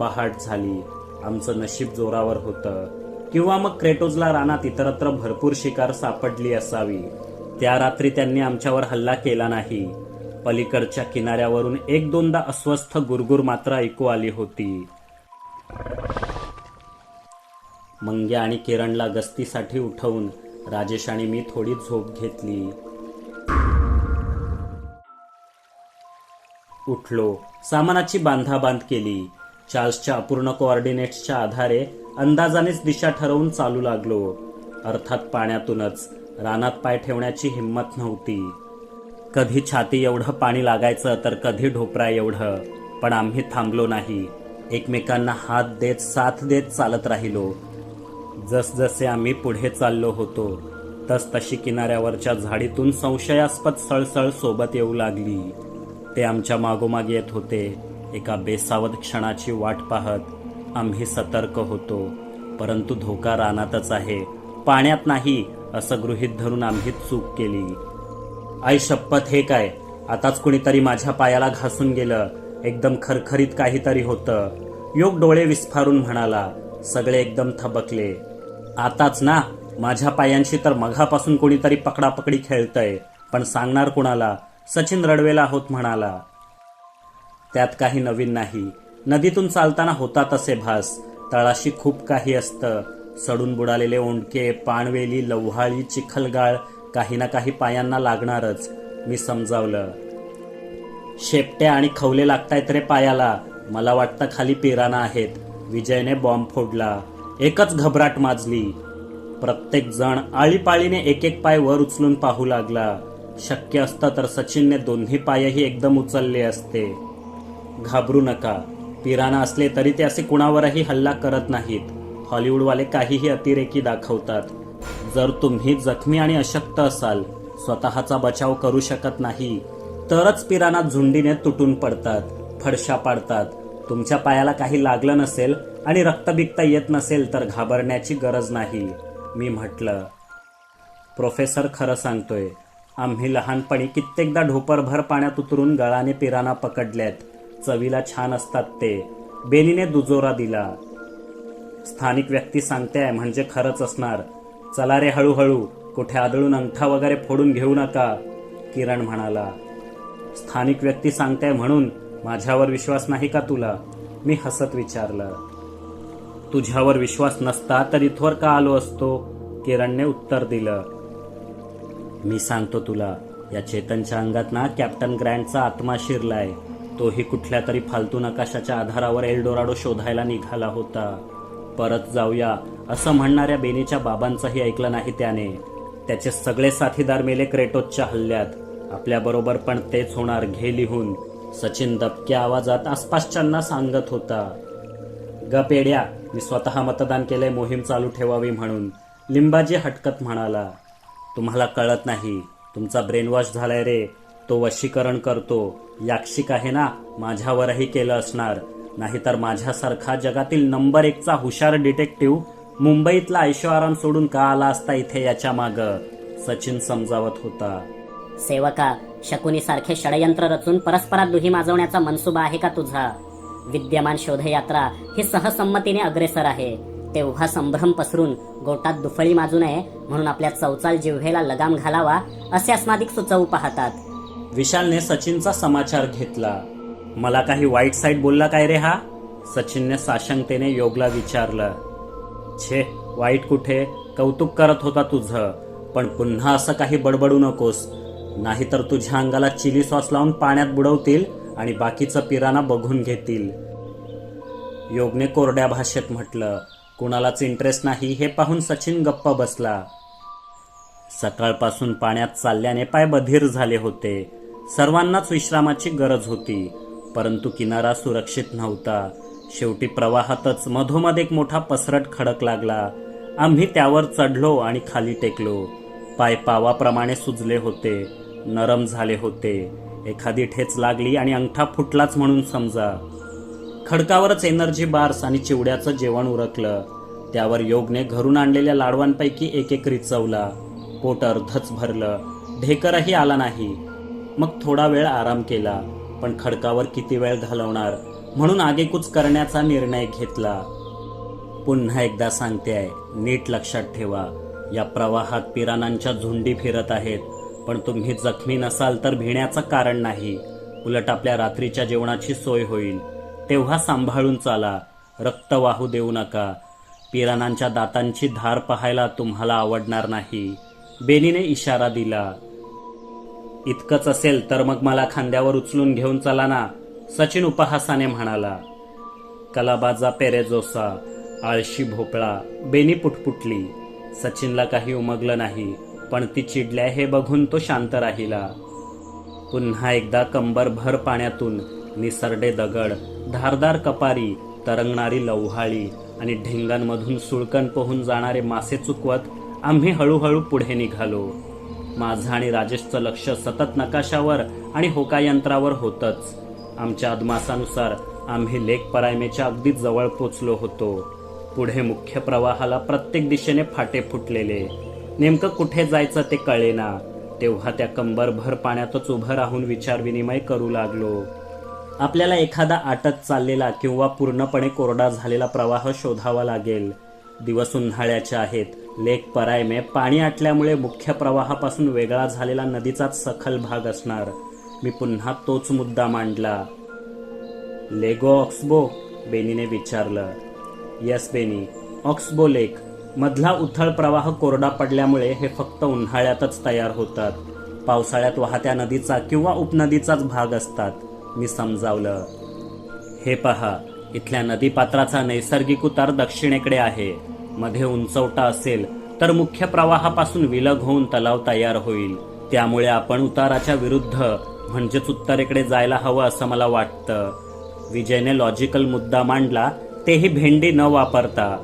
पहाट झाली. आमचं नशीब जोरावर होतं. किंवा मग क्रेटोजला रानात इतरत्र भरपूर शिकार सापडली असावी. त्या रात्री त्यांनी आमच्यावर हल्ला केला नाही. पलीकडच्या किनाऱ्यावरून एक दोनदा अस्वस्थ गुरगुर मात्र ऐकू आली होती. मंग्या आणि किरणला गस्तीसाठी उठवून राजेश आणि मी थोडी झोप घेतली. उठलो. सामानाची बांधाबांध केली. चार्ल्सच्या अपूर्ण कोऑर्डिनेट्सच्या आधारे अंदाजानेच दिशा ठरवून चालू लागलो. अर्थात पाण्यातूनच. रानात पाय ठेवण्याची हिंमत नव्हती. कधी छाती एवढं पाणी लागायचं तर कधी ढोपरा एवढं. पण आम्ही थांबलो नाही. एकमेकांना हात देत साथ देत चालत राहिलो. जसजसे आम्ही पुढे चाललो होतो तस तशी किनाऱ्यावरच्या झाडीतून संशयास्पद सळसळ सोबत येऊ लागली. ते आमच्या मागोमाग येत होते. एका बेसावध क्षणाची वाट पाहत आम्ही सतर्क होतो. परंतु धोका रानातच आहे. पाण्यात नाही असं गृहीत धरून आम्ही चूक केली. आई शपथ हे काय? आताच कुणीतरी माझ्या पायाला घासून गेलं. एकदम खरखरीत काहीतरी होतं. योग डोळे विस्फारून म्हणाला सगळे एकदम थबकले. आताच ना माझ्या पायांशी तर मघापासून कोणीतरी पकडापकडी खेळतंय. पण सांगणार कुणाला? सचिन रडवेला होत म्हणाला त्यात काही नवीन नाही. नदीतून चालताना होता तसे भास. तळाशी खूप काही असतं. सडून बुडालेले ओंडके पाणवेली लव्हाळी चिखलगाळ काही ना काही पायांना लागणारच. मी समजावलं. शेपट्या आणि खवले लागतायत रे पायाला. मला वाटतं खाली पिराना आहेत. विजयने बॉम्ब फोडला. एकच घबराट माजली. प्रत्येक जण आळीपाळीने एक एक पाय वर उचलून पाहू लागला. शक्य असतं तर सचिनने दोन्ही पायही एकदम उचलले असते. घाबरू नका. पिराना असले तरी ते असे कुणावरही हल्ला करत नाहीत. हॉलिवूडवाले काहीही अतिरेकी दाखवतात. जर तुम्ही जखमी आणि अशक्त असाल स्वतःचा बचाव करू शकत नाही तरच पिराना झुंडीने तुटून पडतात फडशा पाडतात. तुमच्या पायाला काही लागलं नसेल आणि रक्तबिकता येत नसेल तर घाबरण्याची गरज नाही मी म्हटलं. प्रोफेसर खरं सांगतोय आम्ही लहानपणी कित्येकदा ढोपरभर पाण्यात उतरून गळाने पिराना पकडल्यात चवीला छान असतात ते. बेनीने दुजोरा दिला. स्थानिक व्यक्ती सांगते म्हणजे खरंच असणार. चला रे हळूहळू. कुठे आदळून अंगठा वगैरे फोडून घेऊ नका किरण म्हणाला. स्थानिक व्यक्ती सांगते म्हणून माझ्यावर विश्वास नाही का तुला? मी हसत विचारलं. तुझ्यावर विश्वास नसता तर इथवर का आलो असतो? किरणने उत्तर दिलं. मी सांगतो तुला या चेतनच्या अंगात ना कॅप्टन ग्रँडचा आत्मा शिरलाय. तोही कुठल्या तरी फालतू नकाशाच्या आधारावर एल्डोराडो शोधायला निघाला होता. परत जाऊया असं म्हणणाऱ्या बेनीच्या बाबांचंही ऐकलं नाही त्याने. त्याचे सगळे साथीदार मेले क्रेटोजच्या हल्ल्यात. आपल्याबरोबर पण तेच होणार घे लिहून सचिन दबक्या आवाजात आसपासच्यांना सांगत होता. गप येड्या मी स्वतः मतदान केलंय मोहीम चालू ठेवावी म्हणून लिंबाजी हटकत म्हणाला. तुम्हाला कळत नाही तुमचा ब्रेनवॉश झालाय रे तो वशीकरण करतो. याक्षिक आहे ना माझ्यावरही केलं असणार. नाहीतर माझ्यासारखा जगातील नंबर एकचा हुशार डिटेक्टिव्ह मुंबईतला ऐशो आराम सोडून का आला असता इथे याच्या माग? सचिन समजावत होता. सेवका शकुनी सारखे षडयंत्र रचून परस्परात दुही माजवण्याचा मनसुबा आहे का तुझा? विद्यमान शोधयात्रा ही सहसंमतीने अग्रेसर आहे. तेव्हा संभ्रम पसरून गोटात दुफळी माजू नये म्हणून आपल्या चौचाल जिव्हेला लगाम घालावा असे अस्मादिक सुचवू पाहतात. विशालने सचिनचा समाचार घेतला. मला काही वाईट साईट बोलला काय रे हा? सचिनने साशंकतेने योगला विचारलं. छे वाईट कुठे? कौतुक करत होता तुझं पण पुन्हा असं काही बडबडू नकोस. नाहीतर तुझ्या अंगाला चिली सॉस लावून पाण्यात बुडवतील आणि बाकीचं पिराना बघून घेतील. योगने कोरड्या भाषेत म्हटलं. कुणालाच इंटरेस्ट नाही हे पाहून सचिन गप्प बसला. सकाळपासून पाण्यात चालल्याने पाय बधीर झाले होते. सर्वांनाच विश्रामाची गरज होती परंतु किनारा सुरक्षित नव्हता. शेवटी प्रवाहातच मधोमध एक मोठा पसरट खडक लागला. आम्ही त्यावर चढलो आणि खाली टेकलो. पाय पावाप्रमाणे सुजले होते नरम झाले होते. एखादी ठेच लागली आणि अंगठा फुटलाच म्हणून समजा. खडकावरच एनर्जी बार्स आणि चिवड्याचं जेवण उरकलं. त्यावर योगने घरून आणलेल्या लाडवांपैकी एक एक रिचवला. पोट अर्धच भरलं. ढेकरही आला नाही. मग थोडा वेळ आराम केला पण खडकावर किती वेळ घालवणार? म्हणून आगेकूच करण्याचा निर्णय घेतला. पुन्हा एकदा सांगते आहे नीट लक्षात ठेवा. या प्रवाहात पिराणांच्या झुंडी फिरत आहेत. पण तुम्ही जखमी नसाल तर भिण्याचं कारण नाही. उलट आपल्या रात्रीच्या जेवणाची सोय होईल. तेव्हा सांभाळून चाला. रक्त वाहू देऊ नका. पिराणांच्या दातांची धार पाहायला तुम्हाला आवडणार नाही. बेनीने इशारा दिला इतकंच असेल तर मग मला खांद्यावर उचलून घेऊन चला ना सचिन उपहासाने म्हणाला. कलाबाजा पेरेजोसा आळशी भोपळा. बेनी पुटपुटली. सचिनला काही उमगलं नाही पण ती चिडल्या हे बघून तो शांत राहिला. पुन्हा एकदा कंबरभर पाण्यातून निसरडे दगड धारदार कपारी तरंगणारी लव्हाळी आणि ढिंगांमधून सुळकण पोहून जाणारे मासे चुकवत आम्ही हळूहळू पुढे निघालो. माझं आणि राजेशचं लक्ष सतत नकाशावर आणि होकायंत्रावर होतच. आमच्या अदमासानुसार आम्ही लेक परायमेच्या अगदी जवळ पोचलो होतो. पुढे मुख्य प्रवाहाला प्रत्येक दिशेने फाटे फुटलेले. नेमकं कुठे जायचं ते कळेना. तेव्हा त्या कंबरभर पाण्यातच उभं राहून विचारविनिमय करू लागलो. आपल्याला एखादा आटत चाललेला किंवा पूर्णपणे कोरडा झालेला प्रवाह शोधावा लागेल. दिवस उन्हाळ्याचे आहेत. लेक परायमे पाणी आटल्यामुळे मुख्य प्रवाहापासून वेगळा झालेला नदीचाच सखल भाग असणार. मी पुन्हा तोच मुद्दा मांडला. लेगो ऑक्सबो बेनीने विचारलं. Yes Benny. Oxbow lake. मधला उथळ प्रवाह कोरडा पडल्यामुळे हे फक्त उन्हाळ्यातच तयार होतात. पावसाळ्यात वाहत्या नदीचा किंवा उपनदीचाच भाग असतात. मी समजावलं. हे पहा. इथल्या नदीपात्राचा नैसर्गिक उतार दक्षिणेकडे आहे. मध्ये उंचवटा असेल तर मुख्य प्रवाहापासून विलग होऊन तलाव तयार होईल. त्यामुळे आपण उताराच्या विरुद्ध म्हणजेच उत्तरेकडे जायला हवं असं मला वाटतं. विजयने लॉजिकल मुद्दा मांडला तेही भेंडी न वापरता.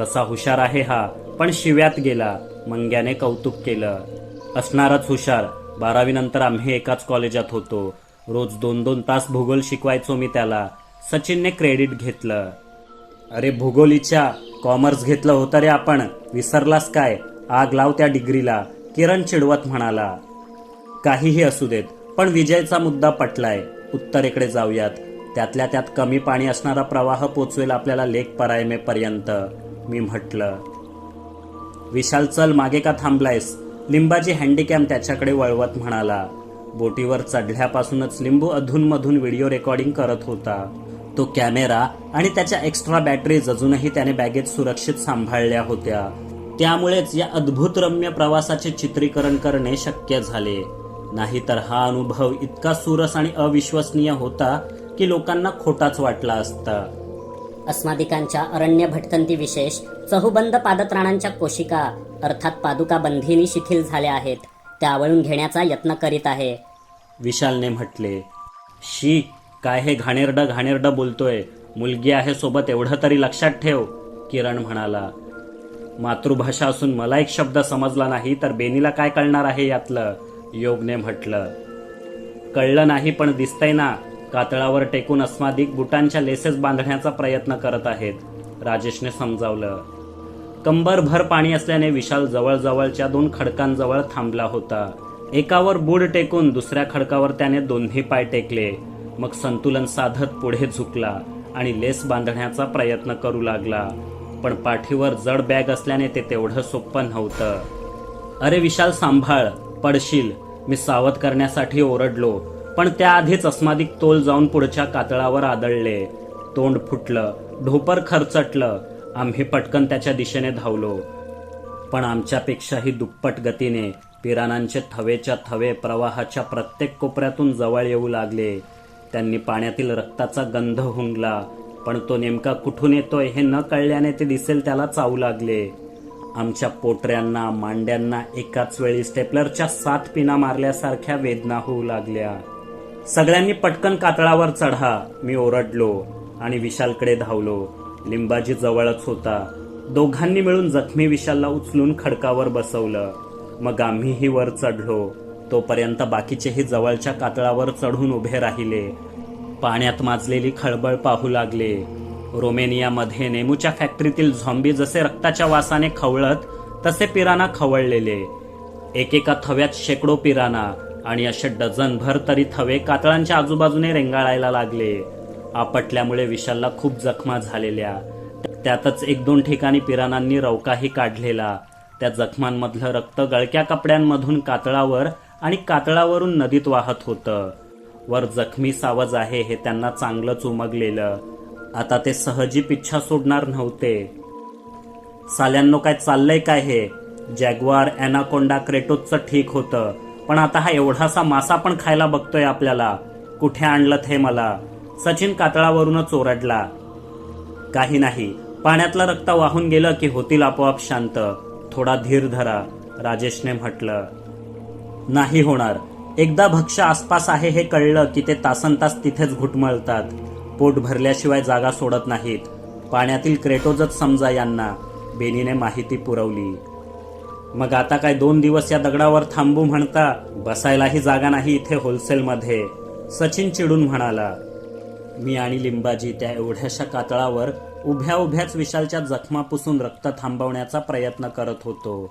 तसा हुशार आहे हा पण शिव्यात गेला मंग्याने कौतुक केलं. असणारच हुशार बारावी नंतर आम्ही एकाच कॉलेजात होतो. रोज दोन दोन तास भूगोल शिकवायचो मी त्याला. सचिनने क्रेडिट घेतलं. अरे भूगोलीच्या कॉमर्स घेतलं होतं रे आपण. विसरलास काय? आग लाव त्या डिग्रीला. किरण चिडवत म्हणाला. काहीही असू देत पण विजयचा मुद्दा पटलाय. उत्तरेकडे जाऊयात. त्यातल्या त्यात कमी पाणी असणारा प्रवाह पोचवेल आपल्याला लेक परायमेपर्यंत मी म्हटलं. विशाल चल मागे का थांबलायस? लिंबाची हँडीकॅम त्याच्याकडे वळवत म्हणाला. बोटीवर चढल्यापासूनच लिंबू अधूनमधून व्हिडिओ रेकॉर्डिंग करत होता. तो कॅमेरा आणि त्याच्या एक्स्ट्रा बॅटरीज अजूनही त्याने बॅगेत सुरक्षित सांभाळल्या होत्या. त्यामुळेच या अद्भुत रम्य प्रवासाचे चित्रीकरण करणे शक्य झाले. नाहीतर हा अनुभव इतका सुरस आणि अविश्वसनीय होता की लोकांना खोटाच वाटला असता. अस्मादिकांच्या अरण्य भटकंती विशेष चहुबंद पादत्राणांच्या कोशिका अर्थात पादुका बंधीनी शिथिल झाल्या आहेत. त्या आवळून घेण्याचा यत्न करीत आहे. विशालने म्हटले शी काय हे घाणेरडं घाणेरडं बोलतोय? मुलगी आहे सोबत एवढं तरी लक्षात ठेव किरण म्हणाला. मातृभाषा असून मला एक शब्द समजला नाही तर बेनीला काय कळणार आहे यातलं? योगने म्हटलं. कळलं नाही पण दिसतंय ना कातळावर टेकून अस्मादिक बुटांच्या लेसेस बांधण्याचा प्रयत्न करत आहेत राजेशने समजावलं. कंबरभर पाणी असल्याने विशाल जवळजवळच्या दोन खडकांजवळ थांबला होता. एकावर बुड टेकून दुसऱ्या खडकावर त्याने दोन्ही पाय टेकले. मग संतुलन साधत पुढे झुकला आणि लेस बांधण्याचा प्रयत्न करू लागला. पण पाठीवर जड बॅग असल्याने ते तेवढं सोपं नव्हतं. अरे विशाल सांभाळ पडशील. मी सावध करण्यासाठी ओरडलो पण त्याआधीच अस्मादिक तोल जाऊन पुढच्या कातळावर आदळले. तोंड फुटलं ढोपर खरचटलं. आम्ही पटकन त्याच्या दिशेने धावलो. पण आमच्यापेक्षाही दुप्पट गतीने पिराणांचे थवेच्या थवे प्रवाहाच्या प्रत्येक कोपऱ्यातून जवळ येऊ लागले. त्यांनी पाण्यातील रक्ताचा गंध हुंगला. पण तो नेमका कुठून येतोय हे न कळल्याने ते दिसेल त्याला चावू लागले. आमच्या पोटऱ्यांना मांड्यांना एकाच वेळी स्टेपलरच्या सात पिना मारल्यासारख्या वेदना होऊ लागल्या. सगळ्यांनी पटकन कातळावर चढा. मी ओरडलो आणि विशालकडे धावलो. लिंबाजी जवळच होता. दोघांनी मिळून जखमी विशालला उचलून खडकावर बसवलं. मग आम्हीही वर चढलो. तोपर्यंत बाकीचेही जवळच्या कातळावर चढून उभे राहिले. पाण्यात माजलेली खळबळ पाहू लागले. रोमेनियामध्ये नेमूच्या फॅक्टरीतील झॉम्बी जसे रक्ताच्या वासाने खवळत तसे पिराना खवळलेले. एकेका थव्यात शेकडो पिराना आणि असे डझनभर तरी थवे कातळांच्या आजूबाजूने रेंगाळायला लागले. आपटल्यामुळे विशालला खूप जखमा झालेल्या. त्यातच एक दोन ठिकाणी पिराणांनी रवकाही काढलेला. त्या जखमांमधलं रक्त गळक्या कपड्यांमधून कातळावर आणि कातळावरून नदीत वाहत होतं. वर जखमी सावज आहे हे त्यांना चांगलंच उमगलेलं. आता ते सहजी पिच्छा सोडणार नव्हते. साल्यांनो काय चाललंय काय हे? जॅग्वार अॅनाकोंडा क्रेटोजचं ठीक होतं. पण आता हा एवढासा मासा पण खायला बघतोय आपल्याला. कुठे आणलं हे मला? सचिन कातळावरूनच ओरडला. काही नाही. पाण्यातलं रक्त वाहून गेलं की होतील आपोआप शांत. थोडा धीर धरा राजेशने म्हटलं. नाही होणार. एकदा भक्ष आसपास आहे हे कळलं की ते तासन तास तिथेच घुटमळतात. पोट भरल्याशिवाय जागा सोडत नाहीत. पाण्यातील क्रेटोजच समजा यांना. बेनीने माहिती पुरवली. मग आता काय दोन दिवस या दगडावर थांबू म्हणता बसायलाही जागा नाही इथे होलसेलमध्ये. सचिन चिडून म्हणाला मी आणि लिंबाजी त्या एवढ्याशा कातळावर उभ्या उभ्याच विशालच्या जखमा पुसून रक्त थांबवण्याचा प्रयत्न करत होतो.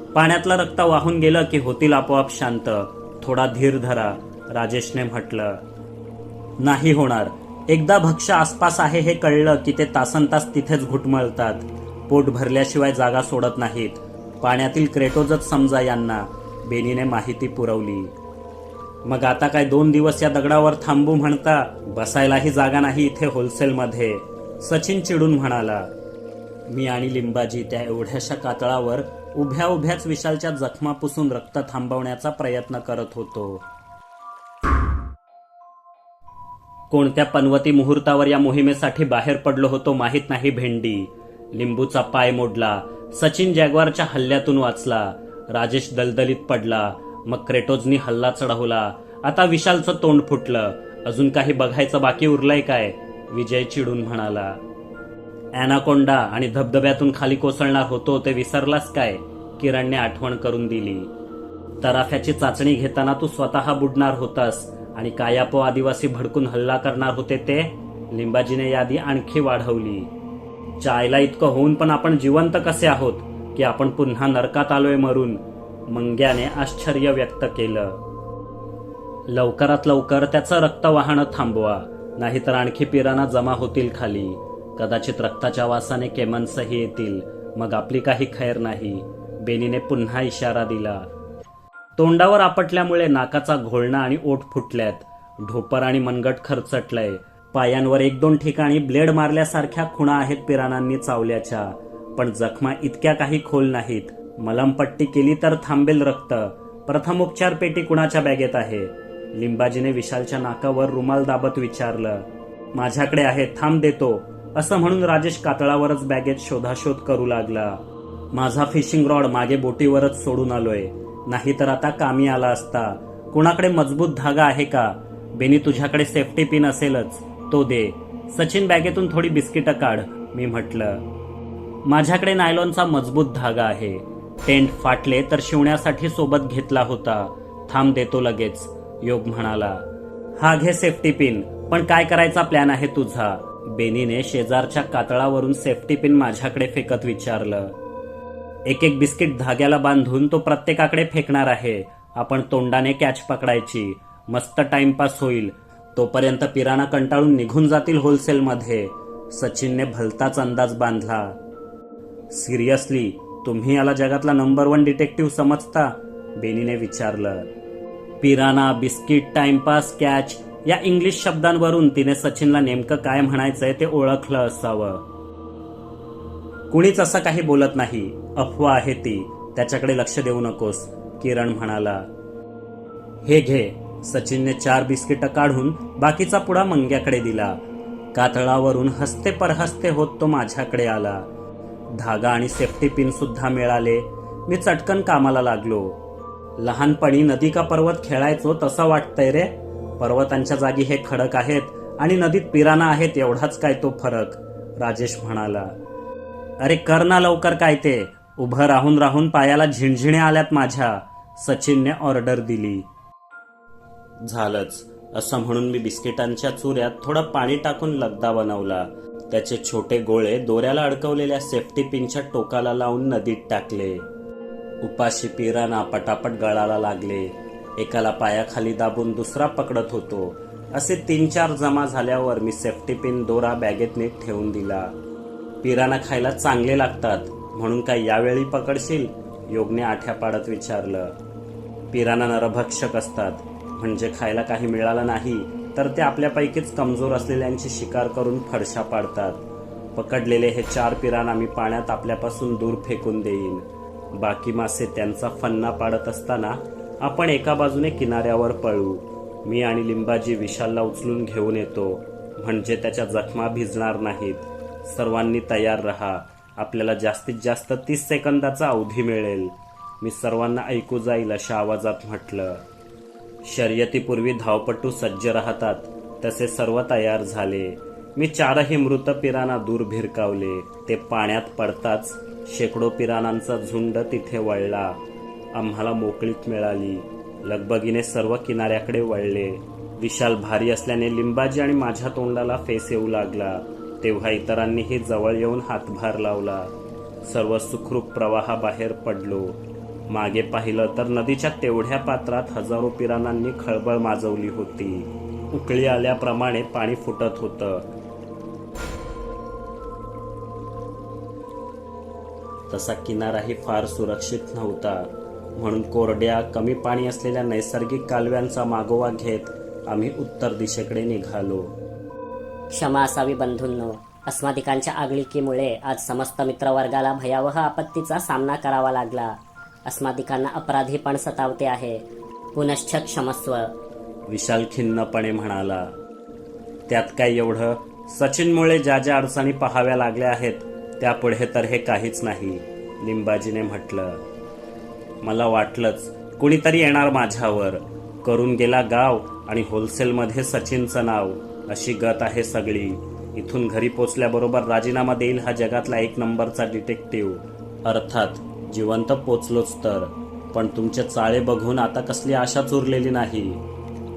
पाण्यातलं रक्त वाहून गेलं की होतील आपोआप शांत. थोडा धीर धरा राजेशने म्हटलं. नाही होणार. एकदा भक्ष आसपास आहे हे कळलं की ते तासन तास तिथेच घुटमळतात. पोट भरल्याशिवाय जागा सोडत नाहीत. पाण्यातील क्रेटोजच समजा यांना. बेनीने माहिती पुरवली. मग आता काय दोन दिवस या दगडावर थांबू म्हणता? बसायलाही जागा नाही इथे होलसेलमध्ये. सचिन चिडून म्हणाला मी आणि लिंबाजी त्या एवढ्याशा कातळावर उभ्या उभ्याच विशालच्या जखमा पुसून रक्त थांबवण्याचा प्रयत्न करत होतो. कोणत्या पनवती मुहूर्तावर या मोहिमेसाठी बाहेर पडलो होतो माहीत नाही भेंडी. लिंबूचा पाय मोडला. सचिन जॅग्वारच्या हल्ल्यातून वाचला. राजेश दलदलीत पडला. मग क्रेटोजनी हल्ला चढवला. आता विशालचं तोंड फुटलं. अजून काही बघायचं बाकी उरलंय काय? विजय चिडून म्हणाला. अॅनाकोंडा आणि धबधब्यातून खाली कोसळणार होतो ते विसरलास काय? किरणने आठवण करून दिली. तराफ्याची चाचणी घेताना तू स्वतः बुडणार होतास आणि कायापो आदिवासी भडकून हल्ला करणार होते ते? लिंबाजीने यादी आणखी वाढवली. चायला इतकं होऊन पण आपण जिवंत कसे आहोत की आपण पुन्हा नरकात आलोय मरून? मंग्याने आश्चर्य व्यक्त केलं. लवकरात लवकर त्याचं रक्त वाहणं थांबवा नाहीतर आणखी पिराना जमा होतील खाली. कदाचित रक्ताच्या वासाने केमन्सही येतील. मग आपली काही खैर नाही. बेनीने पुन्हा इशारा दिला. तोंडावर आपटल्यामुळे नाकाचा घोळणा आणि ओठ फुटल्यात. ढोपर आणि मनगट खरचटलंय. पायांवर एक दोन ठिकाणी ब्लेड मारल्यासारख्या खुणा आहेत पिराणांनी चावल्याच्या. पण जखमा इतक्या काही खोल नाहीत. मलमपट्टी केली तर थांबेल रक्त. प्रथमोपचार पेटी कुणाच्या बॅगेत आहे? लिंबाजीने विशालच्या नाकावर रुमाल दाबत विचारलं. माझ्याकडे आहे थांब देतो. असं म्हणून राजेश कातळावरच बॅगेत शोधाशोध करू लागला. माझा फिशिंग रॉड मागे बोटीवरच सोडून आलोय. नाहीतर आता कामी आला असता. कुणाकडे मजबूत धागा आहे का? बेनी तुझ्याकडे सेफ्टी पिन असेलच. तो दे. सचिन बॅगेतून थोडी बिस्किटं काढ मी म्हटलं. माझ्याकडे नायलॉनचा मजबूत धागा आहे. टेंट फाटले तर शिवण्यासाठी सोबत घेतला होता. थांब देतो लगेच योग म्हणाला. हा घे सेफ्टी पिन पण काय करायचा प्लॅन आहे तुझा? बेनीने शेजारच्या कातळावरून सेफ्टी पिन माझ्याकडे फेकत विचारलं. एक एक बिस्किट धाग्याला बांधून तो प्रत्येकाकडे फेकणार आहे. आपण तोंडाने कॅच पकडायची. मस्त टाइमपास होईल. तोपर्यंत पिराणा कंटाळून निघून जातील होलसेलमध्ये सचिनने भलताच अंदाज बांधला. सिरियसली तुम्ही याला जगातला नंबर वन डिटेक्टिव्ह समजता? बेनीने विचारलं. पिराणा बिस्किट टाइमपास कॅच या इंग्लिश शब्दांवरून तिने सचिनला नेमकं काय म्हणायचंय ते ओळखलं असावं. कुणीच असं काही बोलत नाही. अफवा आहे ती. त्याच्याकडे लक्ष देऊ नकोस किरण म्हणाला. हे घे. सचिनने चार बिस्किटं काढून बाकीचा पुडा मंग्याकडे दिला. कातळावरून हस्ते परहस्ते होत तो माझ्याकडे आला. धागा आणि सेफ्टी पिन सुद्धा मिळाले. मी चटकन कामाला लागलो. लहानपणी नदी का पर्वत खेळायचो तसं वाटतंय रे. पर्वतांच्या जागी हे खडक आहेत आणि नदीत पिराना आहेत एवढाच काय तो फरक? राजेश म्हणाला अरे कर ना लवकर काय ते. उभं राहून राहून पायाला झिणझिणे आल्यात माझ्या. सचिनने ऑर्डर दिली. झालंच. असं म्हणून मी बिस्किटांच्या चुऱ्यात थोडं पाणी टाकून लगदा बनवला. त्याचे छोटे गोळे दोऱ्याला अडकवलेल्या सेफ्टी पिनच्या टोकाला लावून नदीत टाकले. उपाशी पिराना पटापट गळाला लागले. एकाला पायाखाली दाबून दुसरा पकडत होतो. असे तीन चार जमा झाल्यावर मी सेफ्टी पिन दोरा बॅगेत नीट ठेवून दिला. पिराना खायला चांगले लागतात म्हणून काय यावेळी पकडशील? योगने आठ्या पाडत विचारलं. पिराना नरभक्षक असतात म्हणजे खायला काही मिळालं नाही तर ते आपल्यापैकीच कमजोर असलेल्यांची शिकार करून फडशा पाडतात. पकडलेले हे चार पिराना मी पाण्यात आपल्यापासून दूर फेकून देईन. बाकी मासे त्यांचा फन्ना पाडत असताना आपण एका बाजूने किनाऱ्यावर पळू. मी आणि लिंबाजी विशालला उचलून घेऊन येतो. म्हणजे त्याच्या जखमा भिजणार नाहीत. सर्वांनी तयार रहा. आपल्याला जास्तीत जास्त तीस सेकंदाचा अवधी मिळेल. मी सर्वांना ऐकू जाईल अशा आवाजात म्हटलं. शर्यतीपूर्वी धावपटू सज्ज राहतात. तसे सर्व तयार झाले. मी चारही मृत पिराना दूर भिरकावले. ते पाण्यात पडताच शेकडो पिरानांचा झुंड तिथे वळला. आम्हाला मोकळीक मिळाली. लगबगीने सर्व किनाऱ्याकडे वळले. विशाल भारी असल्याने लिंबाजी आणि माझ्या तोंडाला फेस येऊ लागला. तेव्हा इतरांनीही जवळ येऊन हातभार लावला. सर्व सुखरूप प्रवाहाबाहेर पडलो. मागे पाहिलं तर नदीच्या तेवढ्या पात्रात हजारो पिरानांनी खळबळ माजवली होती. उकळी आल्याप्रमाणे पाणी फुटत होतं. तसा किनाराही फार सुरक्षित नव्हता. म्हणून कोरड्या कमी पाणी असलेल्या नैसर्गिक कालव्यांचा मागोवा घेत आम्ही उत्तर दिशेकडे निघालो. क्षमा असावी बंधूंनो. अस्मादिकांच्या आगळिकीमुळे आज समस्त मित्रवर्गाला भयावह आपत्तीचा सामना करावा लागला. अस्मादिकांना अपराधीपण सतावते आहे. पुनश्च क्षमस्व. विशाल खिन्नपणे म्हणाला त्यात काय एवढं? सचिनमुळे ज्या ज्या अडचणी पाहाव्या लागल्या आहेत त्यापुढे तर हे काहीच नाही लिंबाजीने म्हटलं. मला वाटलंच कुणीतरी येणार माझ्यावर. करून गेला गाव आणि होलसेलमध्ये सचिनचं नाव. अशी गत आहे सगळी. इथून घरी पोचल्याबरोबर राजीनामा देईल हा जगातला एक नंबरचा डिटेक्टिव्ह. अर्थात जिवंत पोचलोच तर. पण तुमचे चाळे बघून आता कसली आशाच उरलेली नाही.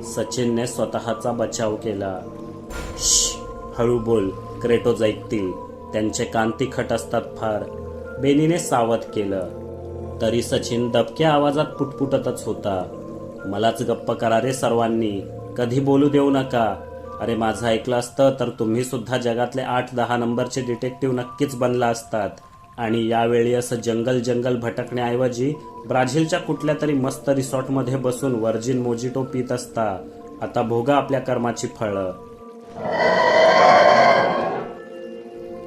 सचिनने स्वतःचा बचाव केला. हळू बोल क्रेटोज ऐकतील. त्यांचे कान तिखट असतात फार. बेनीने सावध केलं. तरी सचिन दबक्या आवाजात पुटपुटतच होता. मलाच गप्प करा रे सर्वांनी. कधी बोलू देऊ नका. अरे माझं ऐकलं असतं तर तुम्ही सुद्धा जगातले आठ दहा नंबरचे डिटेक्टिव्ह नक्कीच बनला असतात. आणि यावेळी असं जंगल जंगल भटकण्याऐवजी ब्राझीलच्या कुठल्या तरी मस्त रिसॉर्टमध्ये बसून वर्जिन मोजिटो पित असता. आता भोगा आपल्या कर्माची फळं.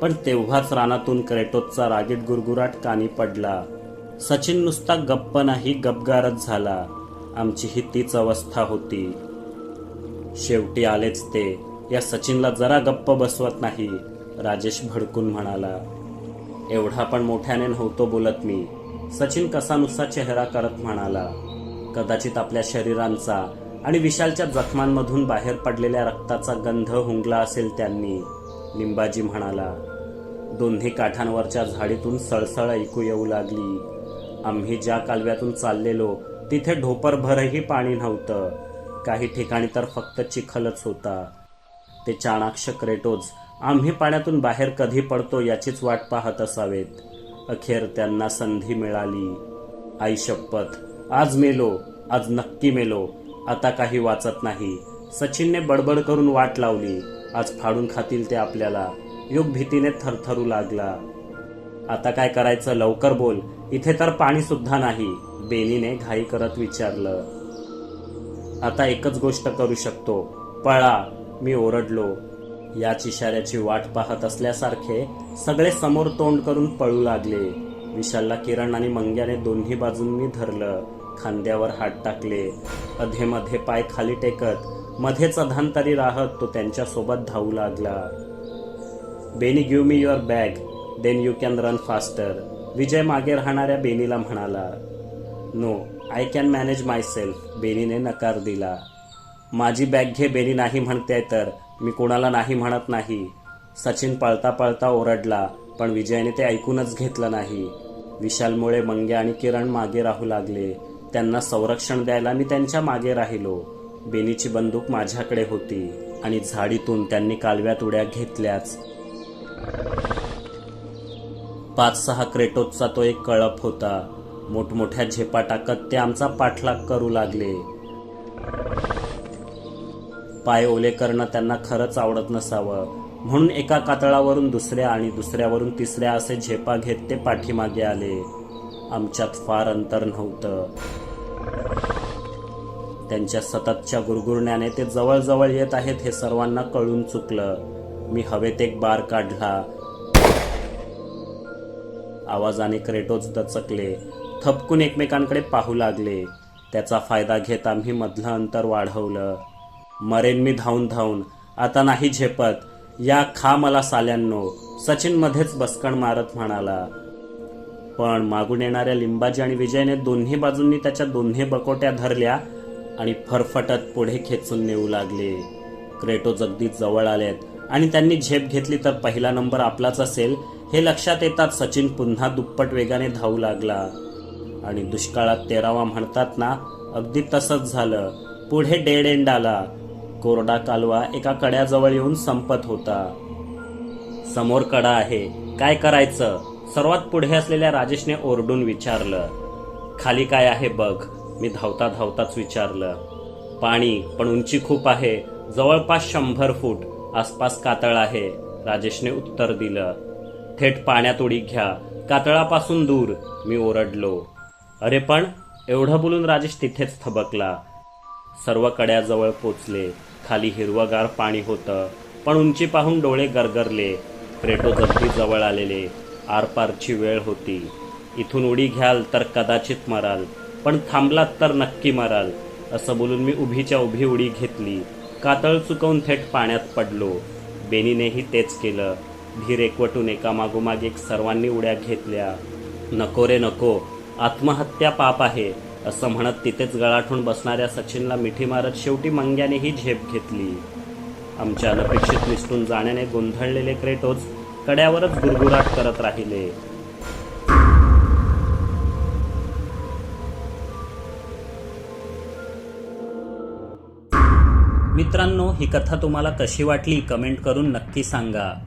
पण तेव्हाच रानातून क्रेटोसचा रागीट गुरगुराट कानी पडला. सचिन नुसता गप्प नाही गपगारच झाला. आमची ही तीच अवस्था होती. शेवटी आलेच ते. या सचिनला जरा गप्प बसवत नाही राजेश भडकून म्हणाला. एवढा पण मोठ्याने नव्हतो बोलत मी. सचिन कसानुसा चेहरा करत म्हणाला. कदाचित आपल्या शरीरांचा आणि विशालच्या जखमांमधून बाहेर पडलेल्या रक्ताचा गंध हुंगला असेल त्यांनी लिंबाजी म्हणाला. दोन्ही काठांवरच्या झाडीतून सळसळ ऐकू येऊ लागली. आम्ही ज्या कालव्यातून चाललेलो तिथे ढोपरभरही पाणी नव्हतं. काही ठिकाणी तर फक्त चिखलच होता. ते चाणाक्ष क्रेटोज आम्ही पाण्यातून बाहेर कधी पडतो याचीच वाट पाहत असावेत. अखेर त्यांना संधी मिळाली. आई शपथ आज मेलो आज नक्की मेलो. आता काही वाचत नाही. सचिनने बडबड करून वाट लावली. आज फाडून खातील ते आपल्याला. योग भीतीने थरथरू लागला. आता काय करायचं? लवकर बोल. इथे तर पाणी सुद्धा नाही. बेनीने घाई करत विचारलं. आता एकच गोष्ट करू शकतो. पळा. मी ओरडलो. याच इशाऱ्याची वाट पाहत असल्यासारखे सगळे समोर तोंड करून पळू लागले. विशालला किरण आणि मंग्याने दोन्ही बाजूंनी धरलं. खांद्यावर हात टाकले. अधेमध्ये पाय खाली टेकत मध्येच अधांतरी राहत तो त्यांच्यासोबत धावू लागला. Benny give me your bag then you can run faster Vijay मागे राहणाऱ्या बेनीला म्हणाला no I can manage myself बेनीने नकार दिला. माझी बॅग घे बेनी नाही म्हणते तर. मी कोणाला नाही म्हणत नाही. सचिन पळता पळता ओरडला पण विजयने ते ऐकूनच घेतलं नाही. विशालमुळे मंगे आणि किरण मागे राहू लागले. त्यांना संरक्षण द्यायला मी त्यांच्या मागे राहिलो. बेनीची बंदूक माझ्याकडे होती आणि झाडीतून त्यांनी कालव्यात उड्या घेतल्याच. पाच सहा क्रेटोजचा तो एक कळप होता. मोठमोठ्या झेपा टाकत ते आमचा पाठलाग करू लागले. पाय ओले करणं त्यांना खरंच आवडत नसावं. म्हणून एका कातळावरून दुसऱ्या आणि दुसऱ्यावरून तिसऱ्या असे झेपा घेत ते पाठीमागे आले. आमच्यात फार अंतर नव्हतं. त्यांच्या सततच्या गुरगुरण्याने ते जवळजवळ येत आहेत हे सर्वांना कळून चुकलं. मी हवेत एक बार काढला. आवाजाने क्रेटोज दचकले थपकून एकमेकांकडे पाहू लागले. त्याचा फायदा घेत आम्ही मधलं अंतर वाढवलं. मरेन मी धावून धावून आता नाही झेपत. या खा मला साल्यांनो सचिन मध्येच बसकण मारत म्हणाला. पण मागून येणाऱ्या लिंबाजी आणि विजयने दोन्ही बाजूंनी त्याच्या दोन्ही बकोट्या धरल्या आणि फरफटत पुढे खेचून नेऊ लागले. क्रेटोज अगदी जवळ आलेत आणि त्यांनी झेप घेतली तर पहिला नंबर आपलाच असेल हे लक्षात येतात सचिन पुन्हा दुप्पट वेगाने धावू लागला. आणि दुष्काळात तेरावा म्हणतात ना अगदी तसंच झालं. पुढे डेड एंड आला. कोरडा कालवा एका कड्याजवळ येऊन संपत होता. समोर कडा आहे. काय करायचं? सर्वात पुढे असलेल्या राजेशने ओरडून विचारलं. खाली काय आहे बघ. मी धावता धावताच विचारलं. पाणी पण उंची खूप आहे. जवळपास शंभर फूट. आसपास कातळ आहे. राजेशने उत्तर दिलं. थेट पाण्यात उडी घ्या. कातळापासून दूर. मी ओरडलो. अरे पण एवढं बोलून राजेश तिथेच थबकला. सर्व कड्याजवळ पोचले. खाली हिरवगार पाणी होतं पण उंची पाहून डोळे गरगरले. क्रेटो अगदी जवळ आलेले. आरपारची वेळ होती. इथून उडी घ्याल तर कदाचित मराल पण थांबलात तर नक्की मराल असं बोलून मी उभीच्या उभी उडी घेतली. कातळ चुकवून थेट पाण्यात पडलो. बेनीनेही तेच केलं. धीर एकवटून एकामागोमाग एक सर्वांनी उड्या घेतल्या. नको रे नको. आत्महत्या पाप आहे असं म्हणत तिथेच गळाठून बसणाऱ्या सचिनला मिठी मारत शेवटी मंग्यानेही झेप घेतली. आमच्या अनपेक्षित निसटून जाण्याने गोंधळलेले क्रेटोज कड्यावरच गुरगुराट करत राहिले. मित्रांनो ही कथा तुम्हाला कशी वाटली कमेंट करून नक्की सांगा.